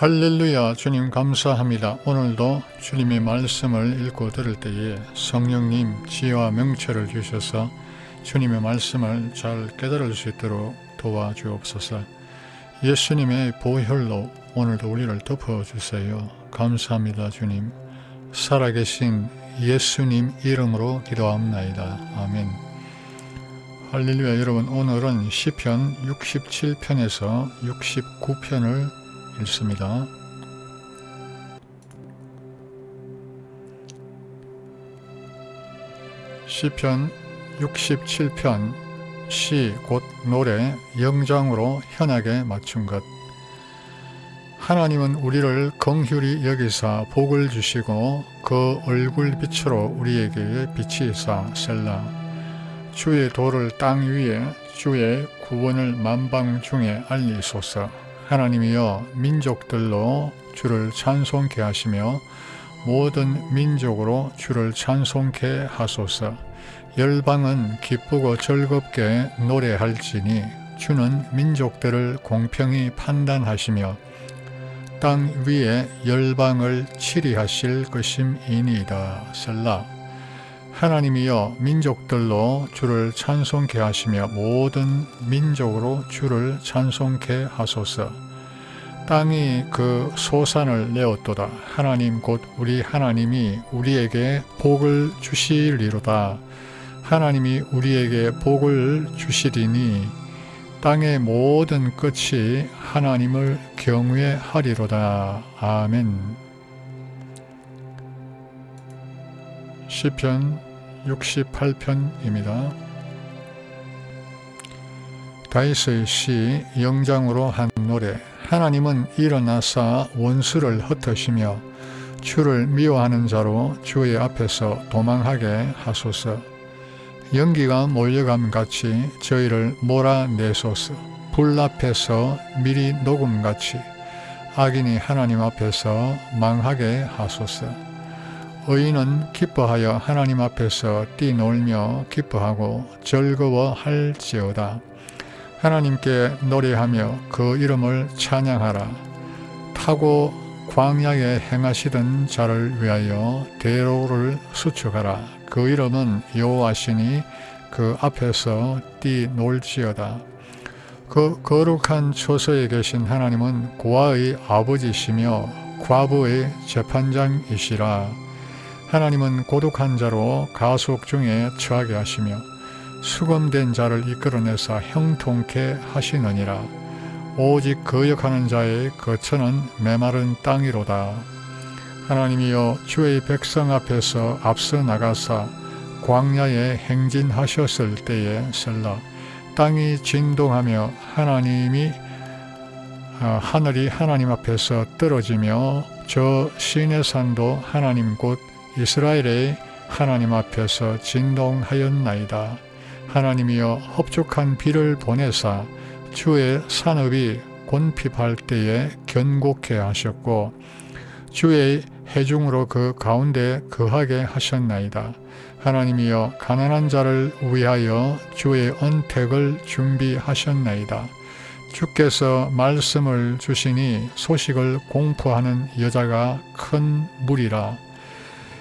할렐루야 주님 감사합니다. 오늘도 주님의 말씀을 읽고 들을 때에 성령님 지혜와 명철을 주셔서 주님의 말씀을 잘 깨달을 수 있도록 도와주옵소서. 예수님의 보혈로 오늘도 우리를 덮어주세요. 감사합니다 주님. 살아계신 예수님 이름으로 기도합나이다. 아멘. 할렐루야 여러분 오늘은 시편 67편에서 69편을 읽습니다. 시편 67편 시 곧 노래 영장으로 현하게 맞춘 것. 하나님은 우리를 긍휼히 여기사 복을 주시고 그 얼굴 빛으로 우리에게 빛이사 셀라. 주의 도를 땅 위에 주의 구원을 만방 중에 알리소서 하나님이여 민족들로 주를 찬송케 하시며 모든 민족으로 주를 찬송케 하소서. 열방은 기쁘고 즐겁게 노래할지니 주는 민족들을 공평히 판단하시며 땅 위에 열방을 치리하실 것임이니이다. 셀라. 하나님이여 민족들로 주를 찬송케 하시며 모든 민족으로 주를 찬송케 하소서. 땅이 그 소산을 내었도다. 하나님 곧 우리 하나님이 우리에게 복을 주시리로다. 하나님이 우리에게 복을 주시리니 땅의 모든 끝이 하나님을 경외하리로다. 아멘. 시편 68편입니다. 다이스의 시 영장으로 한 노래 하나님은 일어나사 원수를 흩으시며 주를 미워하는 자로 주의 앞에서 도망하게 하소서. 연기가 몰려감 같이 저희를 몰아내소서. 불 앞에서 미리 녹음같이 악인이 하나님 앞에서 망하게 하소서 의인은 기뻐하여 하나님 앞에서 뛰놀며 기뻐하고 즐거워할지어다. 하나님께 노래하며 그 이름을 찬양하라. 타고 광야에 행하시던 자를 위하여 대로를 수축하라. 그 이름은 여호와시니 그 앞에서 뛰놀지어다. 그 거룩한 처소에 계신 하나님은 고아의 아버지시며 과부의 재판장이시라. 하나님은 고독한 자로 가속 중에 처하게 하시며 수검된 자를 이끌어내사 형통케 하시느니라. 오직 거역하는 자의 거처는 메마른 땅이로다. 하나님이여 주의 백성 앞에서 앞서 나가사 광야에 행진하셨을 때에 셀라 땅이 진동하며 하나님이 아, 하늘이 하나님 앞에서 떨어지며 저 시내 산도 하나님 곳 이스라엘의 하나님 앞에서 진동하였나이다. 하나님이여 흡족한 비를 보내사 주의 산업이 곤핍할 때에 견고케 하셨고 주의 해중으로 그 가운데 거하게 하셨나이다. 하나님이여 가난한 자를 위하여 주의 언택을 준비하셨나이다. 주께서 말씀을 주시니 소식을 공포하는 여자가 큰 무리라.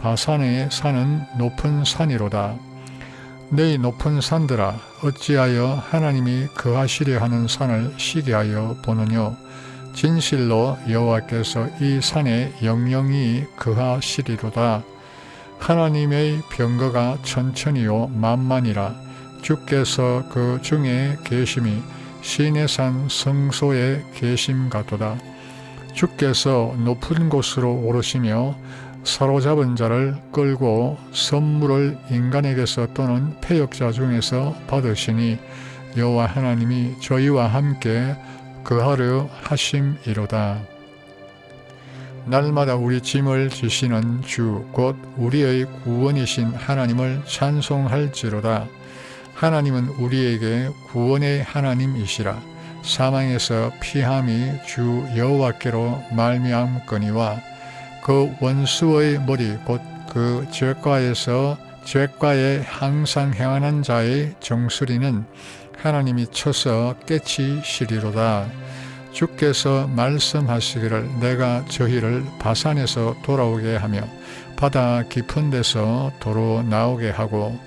바산에 사는 높은 산이로다. 네 높은 산들아 어찌하여 하나님이 그하시려 하는 산을 시기하여 보느뇨? 진실로 여호와께서 이 산에 영영이 그하시리로다. 하나님의 병거가 천천히요 만만이라. 주께서 그 중에 계심이 시내산 성소에 계심 같도다. 주께서 높은 곳으로 오르시며 사로잡은 자를 끌고 선물을 인간에게서 또는 폐역자 중에서 받으시니 여호와 하나님이 저희와 함께 그하려 하심이로다. 날마다 우리 짐을 지시는 주 곧 우리의 구원이신 하나님을 찬송할지로다. 하나님은 우리에게 구원의 하나님이시라. 사망에서 피함이 주 여호와께로 말미암거니와 그 원수의 머리 곧 그 죄과에서 죄과에 항상 행하는 자의 정수리는 하나님이 쳐서 깨치시리로다. 주께서 말씀하시기를 내가 저희를 바산에서 돌아오게 하며 바다 깊은 데서 도로 나오게 하고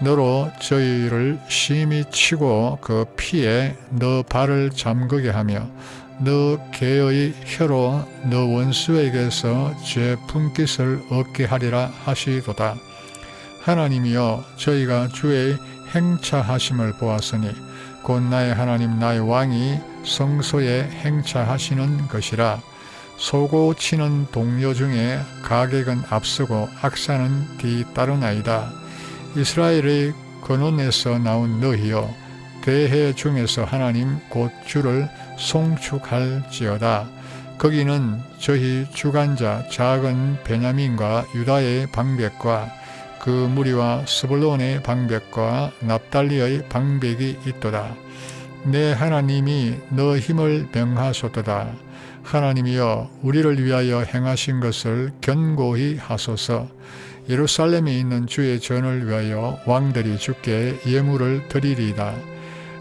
너로 저희를 심히 치고 그 피에 너 발을 잠그게 하며 너 개의 혀로 너 원수에게서 죄 품깃을 얻게 하리라 하시도다. 하나님이여 저희가 주의 행차하심을 보았으니 곧 나의 하나님 나의 왕이 성소에 행차하시는 것이라 소고 치는 동료 중에 가객은 앞서고 악사는 뒤따르나이다. 이스라엘의 근원에서 나온 너희여 대해 중에서 하나님 곧 주를 송축할지어다. 거기는 저희 주관자 작은 베냐민과 유다의 방백과 그 무리와 스불론의 방백과 납달리의 방백이 있도다. 내 하나님이 너 힘을 명하소도다. 하나님이여 우리를 위하여 행하신 것을 견고히 하소서. 예루살렘에 있는 주의 전을 위하여 왕들이 주께 예물을 드리리이다.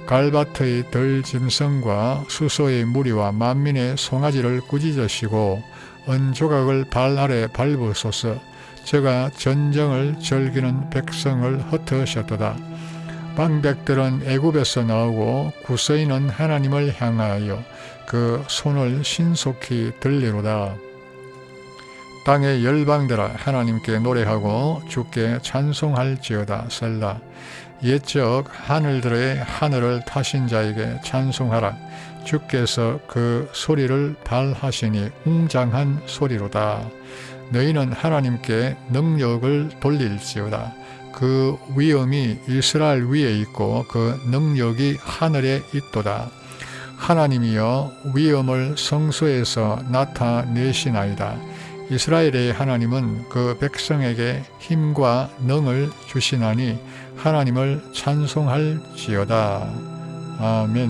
갈바트의 덜 짐승과 수소의 무리와 만민의 송아지를 꾸짖으시고 은조각을 발 아래 밟으소서 제가 전쟁을 즐기는 백성을 흩으셨도다. 방백들은 애굽에서 나오고 구서인은 하나님을 향하여 그 손을 신속히 들리로다. 땅의 열방들아 하나님께 노래하고 주께 찬송할지어다 셀라 옛적 하늘들의 하늘을 타신 자에게 찬송하라. 주께서 그 소리를 발하시니 웅장한 소리로다. 너희는 하나님께 능력을 돌릴지어다. 그 위엄이 이스라엘 위에 있고 그 능력이 하늘에 있도다. 하나님이여 위엄을 성소에서 나타내시나이다. 이스라엘의 하나님은 그 백성에게 힘과 능을 주시나니 하나님을 찬송할지어다. 아멘.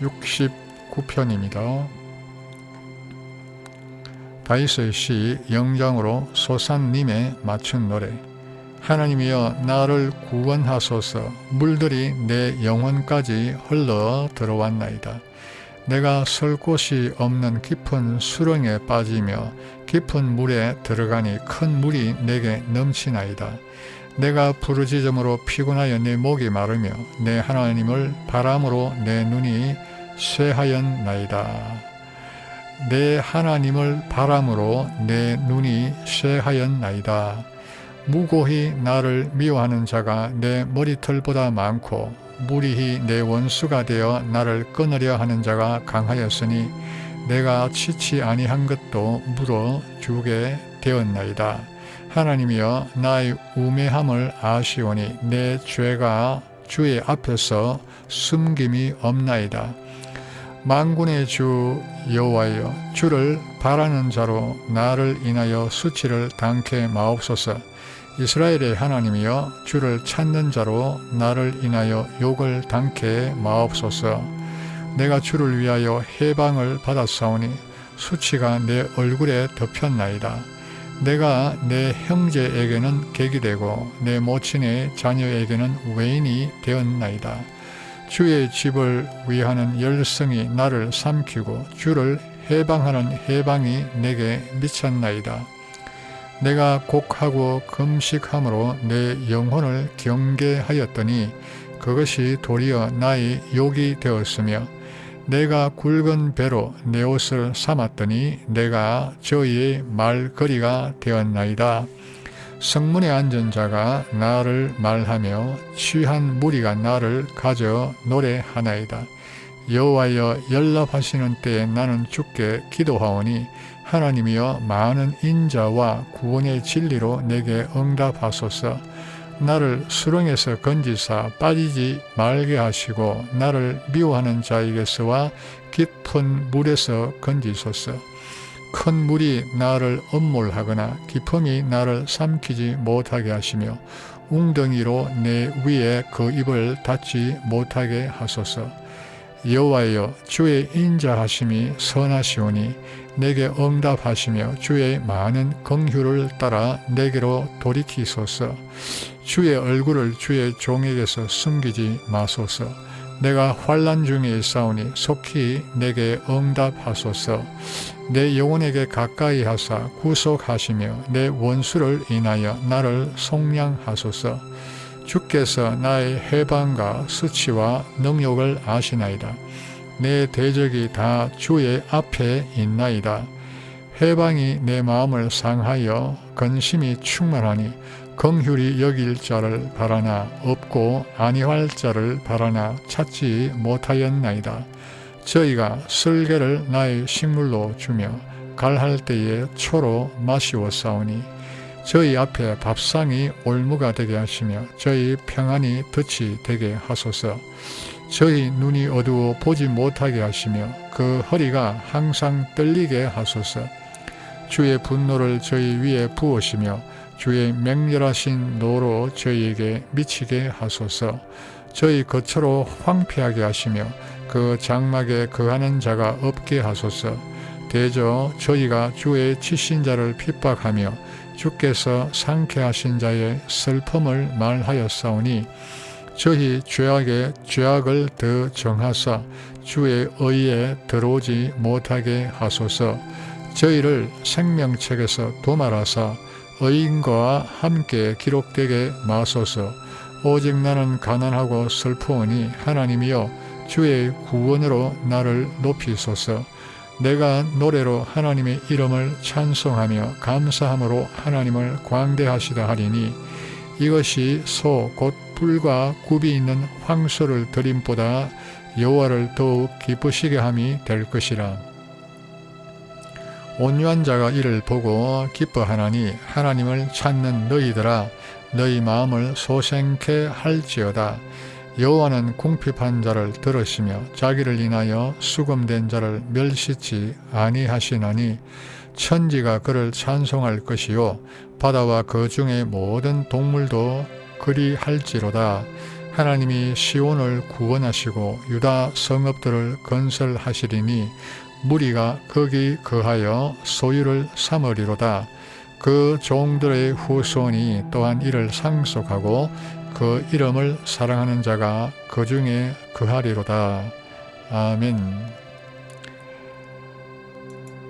69편입니다. 다이스의 시 영장으로 소산님에 맞춘 노래 하나님이여 나를 구원하소서 물들이 내 영혼까지 흘러 들어왔나이다. 내가 설 곳이 없는 깊은 수렁에 빠지며 깊은 물에 들어가니 큰 물이 내게 넘치나이다. 내가 부르짖음으로 피곤하여 내 목이 마르며 내 하나님을 바람으로 내 눈이 쇠하였나이다. 내 하나님을 바람으로 내 눈이 쇠하였나이다. 무고히 나를 미워하는 자가 내 머리털보다 많고 무리히 내 원수가 되어 나를 끊으려 하는 자가 강하였으니 내가 치치 아니한 것도 물어 주게 되었나이다. 하나님이여 나의 우매함을 아시오니 내 죄가 주의 앞에서 숨김이 없나이다. 만군의 주 여호와여 주를 바라는 자로 나를 인하여 수치를 당케 마옵소서. 이스라엘의 하나님이여 주를 찾는 자로 나를 인하여 욕을 당케 마옵소서 내가 주를 위하여 해방을 받았사오니 수치가 내 얼굴에 덮였나이다. 내가 내 형제에게는 객이 되고 내 모친의 자녀에게는 외인이 되었나이다. 주의 집을 위하는 열성이 나를 삼키고 주를 해방하는 해방이 내게 미쳤나이다. 내가 곡하고 금식함으로 내 영혼을 경계하였더니 그것이 도리어 나의 욕이 되었으며 내가 굵은 배로 내 옷을 삼았더니 내가 저희의 말거리가 되었나이다. 성문에 앉은 자가 나를 말하며 취한 무리가 나를 가져 노래하나이다. 여호와여 연락하시는 때에 나는 주께 기도하오니 하나님이여 많은 인자와 구원의 진리로 내게 응답하소서. 나를 수렁에서 건지사 빠지지 말게 하시고 나를 미워하는 자에게서와 깊은 물에서 건지소서. 큰 물이 나를 엄몰하거나 깊음이 나를 삼키지 못하게 하시며 웅덩이로 내 위에 그 입을 닫지 못하게 하소서. 여호와여 주의 인자하심이 선하시오니 내게 응답하시며 주의 많은 긍휼을 따라 내게로 돌이키소서. 주의 얼굴을 주의 종에게서 숨기지 마소서. 내가 환란 중에 있사오니 속히 내게 응답하소서. 내 영혼에게 가까이 하사 구속하시며 내 원수를 인하여 나를 속량하소서. 주께서 나의 해방과 수치와 능력을 아시나이다. 내 대적이 다 주의 앞에 있나이다. 해방이 내 마음을 상하여 근심이 충만하니 긍휼이 여길 자를 바라나 없고 아니할 자를 바라나 찾지 못하였나이다. 저희가 쓸개를 나의 식물로 주며 갈할 때에 초로 마시오사오니 저희 앞에 밥상이 올무가 되게 하시며 저희 평안이 덫이 되게 하소서. 저희 눈이 어두워 보지 못하게 하시며 그 허리가 항상 떨리게 하소서. 주의 분노를 저희 위에 부으시며 주의 맹렬하신 노로 저희에게 미치게 하소서. 저희 거처로 황폐하게 하시며 그 장막에 거하는 자가 없게 하소서. 대저 저희가 주의 치신 자를 핍박하며 주께서 상쾌하신 자의 슬픔을 말하였사오니 저희 죄악에 죄악을 더 정하사 주의 의에 들어오지 못하게 하소서. 저희를 생명책에서 도말하사 의인과 함께 기록되게 마소서. 오직 나는 가난하고 슬프오니 하나님이여 주의 구원으로 나를 높이소서. 내가 노래로 하나님의 이름을 찬송하며 감사함으로 하나님을 광대하시다 하리니 이것이 소 곧 불과 굽이 있는 황소를 드림보다 여호와를 더욱 기쁘시게 함이 될 것이라. 온유한 자가 이를 보고 기뻐하나니 하나님을 찾는 너희들아 너희 마음을 소생케 할지어다. 여호와는 궁핍한 자를 들으시며 자기를 인하여 수금된 자를 멸시치 아니하시나니 천지가 그를 찬송할 것이요 바다와 그 중의 모든 동물도 그리할지로다. 하나님이 시온을 구원하시고 유다 성읍들을 건설하시리니 무리가 거기 거하여 소유를 삼으리로다. 그 종들의 후손이 또한 이를 상속하고 그 이름을 사랑하는 자가 그 중에 거하리로다. 아멘.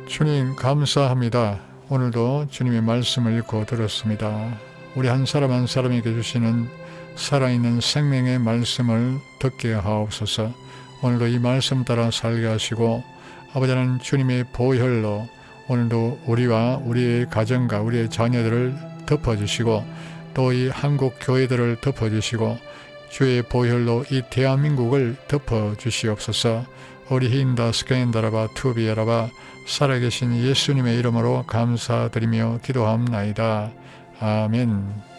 주님 감사합니다. 오늘도 주님의 말씀을 읽고 들었습니다. 우리 한 사람 한 사람에게 주시는 살아있는 생명의 말씀을 듣게 하옵소서. 오늘도 이 말씀 따라 살게 하시고 아버지는 주님의 보혈로 오늘도 우리와 우리의 가정과 우리의 자녀들을 덮어주시고 또 이 한국 교회들을 덮어주시고 주의 보혈로 이 대한민국을 덮어주시옵소서 힌다 스케인다라바 투비에라바 살아계신 예수님의 이름으로 감사드리며 기도합나이다. 아멘